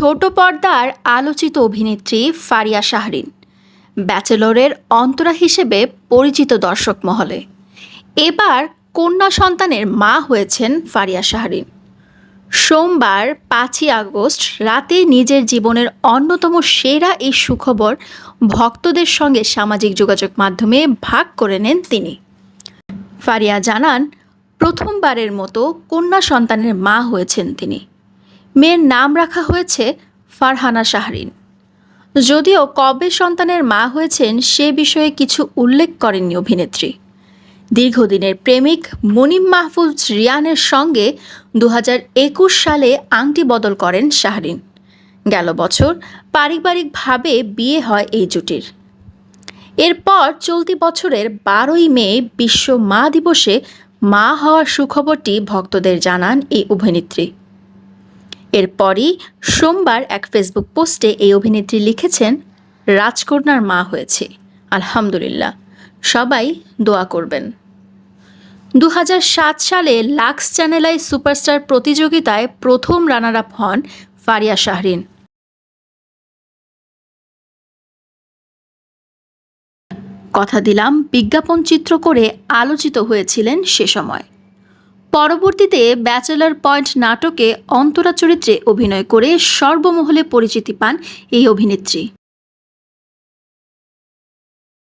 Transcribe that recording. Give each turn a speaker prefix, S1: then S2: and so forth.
S1: ছোট পর্দার আলোচিত অভিনেত্রী ফারিয়া শাহরিন, ব্যাচেলরের অন্তরা হিসেবে পরিচিত দর্শক মহলে। এবার কন্যা সন্তানের মা হয়েছেন ফারিয়া শাহরিন। সোমবার পাঁচই আগস্ট রাতে নিজের জীবনের অন্যতম সেরা এই সুখবর ভক্তদের সঙ্গে সামাজিক যোগাযোগ মাধ্যমে ভাগ করে নেন তিনি। ফারিয়া জানান, প্রথমবারের মতো কন্যা সন্তানের মা হয়েছেন তিনি। মেয়ের নাম রাখা হয়েছে ফারহানা শাহরিন। যদিও কবে সন্তানের মা হয়েছেন সে বিষয়ে কিছু উল্লেখ করেননি অভিনেত্রী। দীর্ঘদিনের প্রেমিক মনিম মাহফুজ রিয়ানের সঙ্গে দু হাজার একুশ সালে আংটি বদল করেন শাহরিন। গেল বছর পারিবারিকভাবে বিয়ে হয় এই জুটির। এরপর চলতি বছরের বারোই মে বিশ্ব মা দিবসে মা হওয়ার সুখবরটি ভক্তদের জানান এই অভিনেত্রী। এরপরই সোমবার এক ফেসবুক পোস্টে এই অভিনেত্রী লিখেছেন, রাজকন্যার মা হয়েছে। আলহামদুলিল্লাহ। সবাই দোয়া করবেন। দু হাজার সাত সালে লাক্স চ্যানেলাই সুপারস্টার প্রতিযোগিতায় প্রথম রানার আপ হন ফারিয়া শাহরিন। কথা দিলাম, বিজ্ঞাপন চিত্র করে আলোচিত হয়েছিলেন সে সময়। পরবর্তীতে ব্যাচেলার পয়েন্ট নাটকে অন্তরা চরিত্রে অভিনয় করে সর্বমহলে পরিচিতি পান এই অভিনেত্রী।